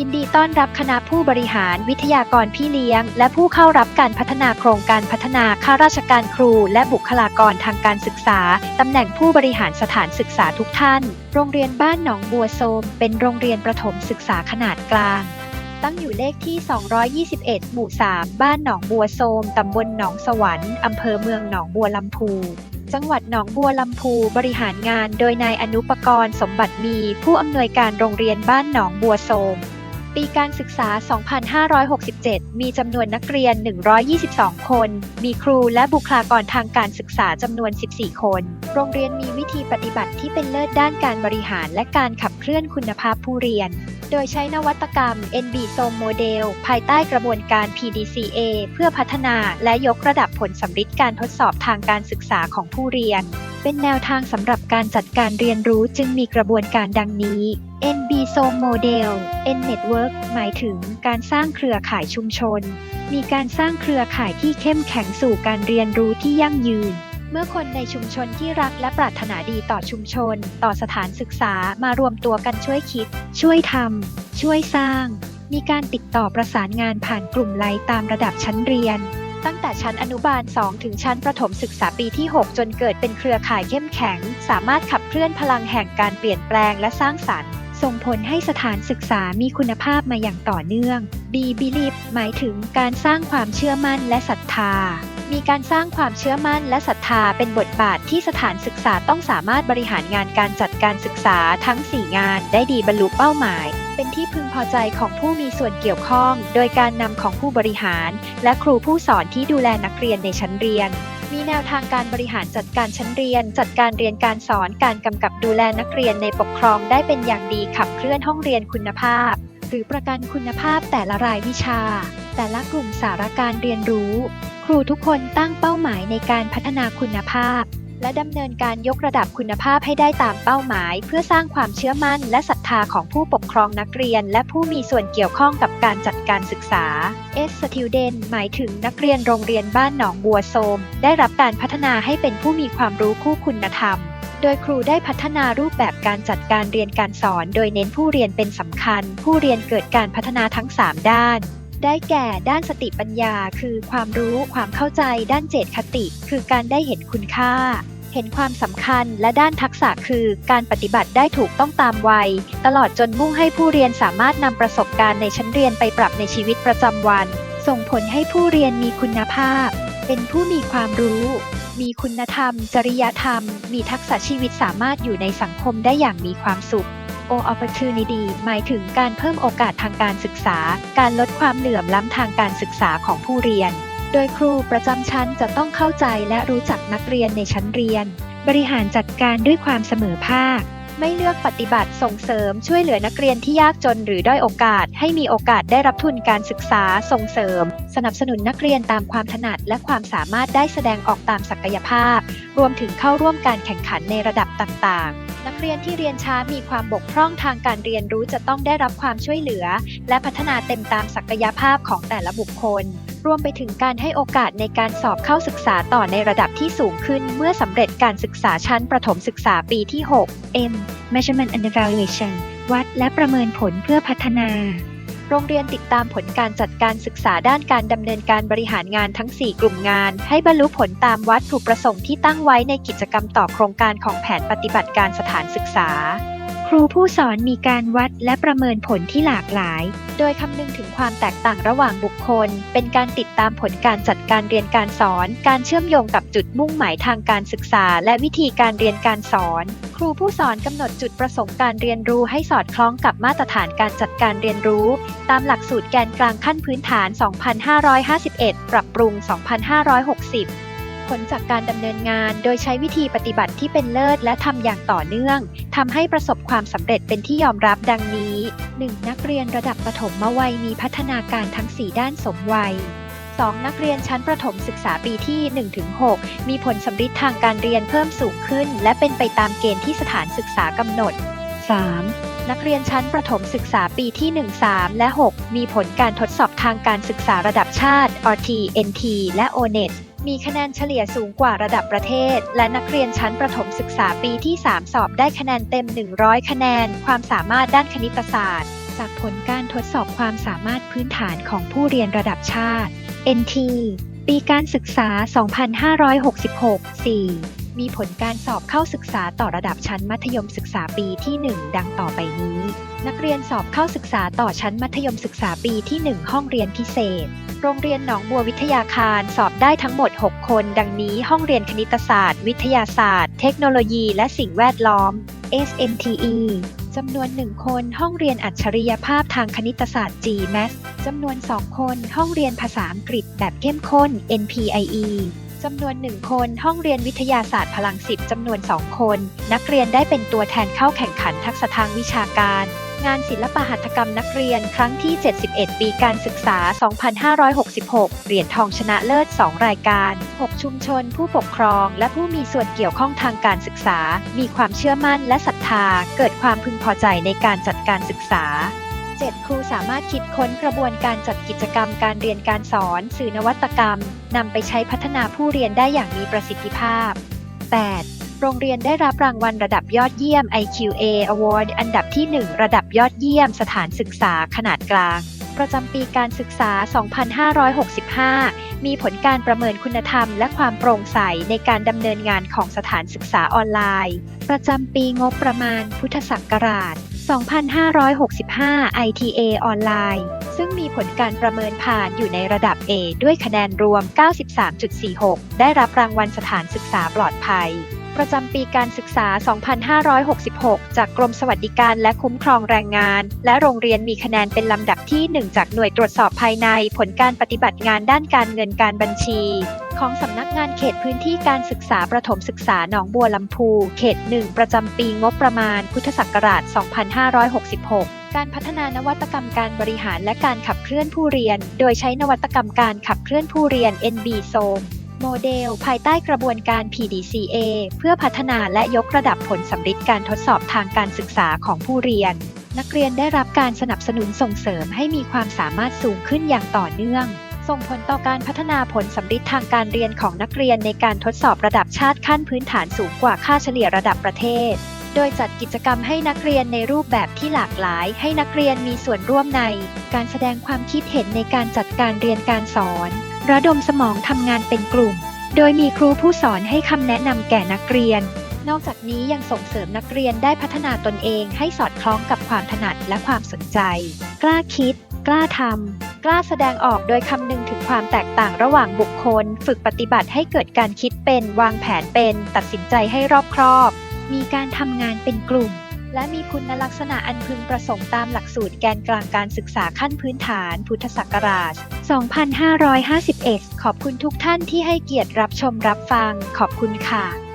ยินดีต้อนรับคณะผู้บริหารวิทยากรพี่เลี้ยง และผู้เข้ารับการพัฒนาโครงการพัฒนาข้าราชการครู และบุคลากรทางการศึกษา ตำแหน่งผู้บริหารสถานศึกษาทุกท่าน โรงเรียนบ้านหนองบัวโซมเป็นโรงเรียนประถมศึกษาขนาดกลาง ตั้งอยู่เลขที่ 221 หมู่ 3 บ้านหนองบัวโซมตำบลหนองสวรรค์อำเภอเมืองหนองบัวลำพูจังหวัดหนองบัวลำพูบริหารงานโดยนายอนุปกรณ์สมบัติมี ผู้อำนวยการโรงเรียนบ้านหนองบัวโซม ปีการศึกษา 2567 มีจำนวนนักเรียน 122 คน มีครูและบุคลากรทางการศึกษาจำนวน 14 คน โรงเรียนมีวิธีปฏิบัติที่เป็นเลิศด้านการบริหารและการขับเคลื่อนคุณภาพผู้เรียน โดยใช้นวัตกรรม NB s o m Model ภายใต้กระบวนการ PDCA เพื่อพัฒนาและยกระดับผลสำฤทธิ์การทดสอบทางการศึกษาของผู้เรียน เป็นแนวทางสำหรับการจัดการเรียนรู้จึงมีกระบวนการดังนี้ NB s o m Model N Network หมายถึงการสร้างเครือข่ายชุมชน มีการสร้างเครือข่ายที่เข้มแข็งสู่การเรียนรู้ที่ยั่งยืน เมื่อคนในชุมชนที่รักและปรารถนาดีต่อชุมชน ต่อสถานศึกษามารวมตัวกันช่วยคิด ช่วยทำช่วยสร้าง มีการติดต่อประสานงานผ่านกลุ่มไลน์ตามระดับชั้นเรียน ตั้งแต่ชั้นอนุบาล 2 ถึงชั้นประถมศึกษาปีที่ 6 จนเกิดเป็นเครือข่ายเข้มแข็ง สามารถขับเคลื่อนพลังแห่งการเปลี่ยนแปลงและสร้างสรรค์ส่งผลให้สถานศึกษามีคุณภาพมาอย่างต่อเนื่อง B Believe หมายถึงการสร้างความเชื่อมั่นและศรัทธา มีการสร้างความเชื่อมั่นและศรัทธาเป็นบทบาทที่สถานศึกษาต้องสามารถบริหารงานการจัดการศึกษาทั้ง 4 งานได้ดีบรรลุเป้าหมาย เป็นที่พึงพอใจของผู้มีส่วนเกี่ยวข้อง โดยการนำของผู้บริหาร และครูผู้สอนที่ดูแลนักเรียนในชั้นเรียน มีแนวทางการบริหารจัดการชั้นเรียน จัดการเรียนการสอนการกำกับดูแลนักเรียนในปกครองได้เป็นอย่างดีขับเคลื่อนห้องเรียนคุณภาพ หรือประกันคุณภาพแต่ละรายวิชา แต่ละกลุ่มสาระการเรียนรู้ รูทุกคนตั้งเป้าหมายในการพัฒนาคุณภาพ และดำเนินการยกระดับคุณภาพให้ได้ตามเป้าหมาย เพื่อสร้างความเชื่อมั่นและศรัทธาของผู้ปกครองนักเรียน และผู้มีส่วนเกี่ยวข้องกับการจัดการศึกษา S Student หมายถึงนักเรียนโรงเรียนบ้านหนองบัวโซมได้รับการพัฒนาให้เป็นผู้มีความรู้คู่คุณธรรมโดยครูได้พัฒนารูปแบบการจัดการเรียนการสอน โดยเน้นผู้เรียนเป็นสำคัญ ผู้เรียนเกิดการพัฒนาทั้ง 3 ด้าน ได้แก่ด้านสติปัญญา คือความรู้ความเข้าใจ ด้านเจตคติ คือการได้เห็นคุณค่า เห็นความสำคัญและด้านทักษะคือการปฏิบัติได้ถูกต้องตามวัย ตลอดจนมุ่งให้ผู้เรียนสามารถนำประสบการณ์ในชั้นเรียนไปปรับในชีวิตประจำวัน ส่งผลให้ผู้เรียนมีคุณภาพ เป็นผู้มีความรู้ มีคุณธรรม จริยธรรม มีทักษะชีวิตสามารถอยู่ในสังคมได้อย่างมีความสุข O Opportunity หมายถึงการเพิ่มโอกาสทางการศึกษา การลดความเหลื่อมล้ำทางการศึกษาของผู้เรียน โดยครูประจำชั้นจะต้องเข้าใจและรู้จักนักเรียนในชั้นเรียน บริหารจัดการด้วยความเสมอภาค ไม่เลือกปฏิบัติส่งเสริมช่วยเหลือนักเรียนที่ยากจนหรือด้อยโอกาส ให้มีโอกาสได้รับทุนการศึกษาส่งเสริม สนับสนุนนักเรียนตามความถนัดและความสามารถได้แสดงออกตามศักยภาพ รวมถึงเข้าร่วมการแข่งขันในระดับต่างๆ นักเรียนที่เรียนช้ามีความบกพร่องทางการเรียนรู้จะต้องได้รับความช่วยเหลือ และพัฒนาเต็มตามศักยภาพของแต่ละบุคคล รวมไปถึงการให้โอกาสในการสอบเข้าศึกษาต่อในระดับที่สูงขึ้น เมื่อสำเร็จการศึกษาชั้นประถมศึกษาปีที่ 6 M Measurement and Evaluation วัดและประเมินผลเพื่อพัฒนา โรงเรียนติดตามผลการจัดการศึกษาด้านการดำเนินการบริหารงานทั้ง 4 กลุ่มงาน ให้บรรลุผลตามวัตถุประสงค์ที่ตั้งไว้ในกิจกรรมต่อโครงการของแผนปฏิบัติการสถานศึกษา ครูผู้สอนมีการวัดและประเมินผลที่หลากหลาย โดยคำนึงถึงความแตกต่างระหว่างบุคคล เป็นการติดตามผลการจัดการเรียนการสอน การเชื่อมโยงกับจุดมุ่งหมายทางการศึกษา และวิธีการเรียนการสอน ครูผู้สอนกำหนดจุดประสงค์การเรียนรู้ให้สอดคล้องกับมาตรฐานการจัดการเรียนรู้ ตามหลักสูตรแกนกลางขั้นพื้นฐาน 2551 ปรับปรุง 2560 ผลจากการดำเนินงานโดยใช้วิธีปฏิบัติที่เป็นเลิศและทำอย่างต่อเนื่องทำให้ประสบความสำเร็จเป็นที่ยอมรับดังนี้ 1. นักเรียนระดับประถมวัยมีพัฒนาการทั้ง 4 ด้านสมวัย 2. นักเรียนชั้นประถมศึกษาปีที่ 1-6 มีผลสำฤทธิ์ทางการเรียนเพิ่มสูงขึ้น และเป็นไปตามเกณฑ์ที่สถานศึกษากำหนด 3. นักเรียนชั้นประถมศึกษาปีที่ 1-3 และ 6 มีผลการทดสอบทางการศึกษาระดับชาติ RT NT และ ONET มีคะแนนเฉลี่ยสูงกว่าระดับประเทศ และนักเรียนชั้นประถมศึกษาปีที่ 3 สอบได้คะแนนเต็ม 100 คะแนน ความสามารถด้านคณิตศาสตร์ จากผลการทดสอบความสามารถพื้นฐานของผู้เรียนระดับชาติ NT ปีการศึกษา 2566 4 มีผลการสอบเข้าศึกษาต่อระดับชั้นมัธยมศึกษาปีที่ 1 ดังต่อไปนี้ นักเรียนสอบเข้าศึกษาต่อชั้นมัธยมศึกษาปีที่ 1 ห้องเรียนพิเศษ โรงเรียนหนองบัววิทยาคารสอบได้ทั้งหมด 6 คน ดังนี้ห้องเรียนคณิตศาสตร์ วิทยาศาสตร์ เทคโนโลยีและสิ่งแวดล้อม SMTE จำนวน 1 คนห้องเรียนอัจฉริยภาพทางคณิตศาสตร์ GMAS จำนวน 2 คนห้องเรียนภาษาอังกฤษแบบเข้มข้น NPIE จำนวน 1 คนห้องเรียนวิทยาศาสตร์พลังสิบจำนวน 2 คน นักเรียนได้เป็นตัวแทนเข้าแข่งขันทักษะทางวิชาการ งานศิลปหัตถกรรมนักเรียน ครั้งที่ 71 ปีการศึกษา 2566 เหรียญทองชนะเลิศ 2 รายการ 6 ชุมชน ผู้ปกครอง และผู้มีส่วนเกี่ยวข้องทางการศึกษา มีความเชื่อมั่นและศรัทธา เกิดความพึงพอใจในการจัดการศึกษา 7. ครูสามารถคิดค้นกระบวนการจัดกิจกรรมการเรียนการสอน สื่อนวัตกรรมนำไปใช้พัฒนาผู้เรียนได้อย่างมีประสิทธิภาพ 8. โรงเรียนได้รับรางวัลระดับยอดเยี่ยม IQA Award อันดับที่ 1 ระดับยอดเยี่ยมสถานศึกษาขนาดกลาง ประจำปีการศึกษา 2565 มีผลการประเมินคุณธรรมและความโปร่งใสในการดำเนินงานของสถานศึกษาออนไลน์ ประจำปีงบประมาณพุทธศักราช 2565 ITA ออนไลน์ ซึ่งมีผลการประเมินผ่านอยู่ในระดับ A ด้วยคะแนนรวม 93.46 ได้รับรางวัลสถานศึกษาปลอดภัย ประจำปีการศึกษา 2566 จากกรมสวัสดิการและคุ้มครองแรงงาน และโรงเรียนมีคะแนนเป็นลำดับที่ 1 จากหน่วยตรวจสอบภายในผลการปฏิบัติงานด้านการเงินการบัญชี ของสำนักงานเขตพื้นที่การศึกษาประถมศึกษาหนองบัวลำพู เขต 1 ประจำปีงบประมาณ พุทธศักราช 2566การพัฒนานวัตกรรมการบริหารและการขับเคลื่อนผู้เรียน โดยใช้นวัตกรรมการขับเคลื่อนผู้เรียน NB s o m โมเดล ภายใต้กระบวนการ PDCA เพื่อพัฒนาและยกระดับผลสำฤทธิ์การทดสอบทางการศึกษาของผู้เรียน นักเรียนได้รับการสนับสนุนส่งเสริมให้มีความสามารถสูงขึ้นอย่างต่อเนื่อง ส่งผลต่อการพัฒนาผลสำฤทธิ์ทางการเรียนของนักเรียนในการทดสอบระดับชาติขั้นพื้นฐานสูงกว่าค่าเฉลี่ยระดับประเทศ โดยจัดกิจกรรมให้นักเรียนในรูปแบบที่หลากหลาย ให้นักเรียนมีส่วนร่วมใน การแสดงความคิดเห็นในการจัดการเรียนการสอน ระดมสมองทำงานเป็นกลุ่ม โดยมีครูผู้สอนให้คำแนะนำแก่นักเรียน นอกจากนี้ยังส่งเสริมนักเรียนได้พัฒนาตนเองให้สอดคล้องกับความถนัดและความสนใจ กล้าคิด กล้าทำ กล้าแสดงออกโดยคำนึงถึงความแตกต่างระหว่างบุคคล ฝึกปฏิบัติให้เกิดการคิดเป็น วางแผนเป็น ตัดสินใจให้รอบครอบ มีการทำงานเป็นกลุ่มและมีคุณลักษณะอันพึงประสงค์ตามหลักสูตรแกนกลางการศึกษาขั้นพื้นฐานพุทธศักราช 2551 ขอบคุณทุกท่านที่ให้เกียรติรับชมรับฟัง ขอบคุณค่ะ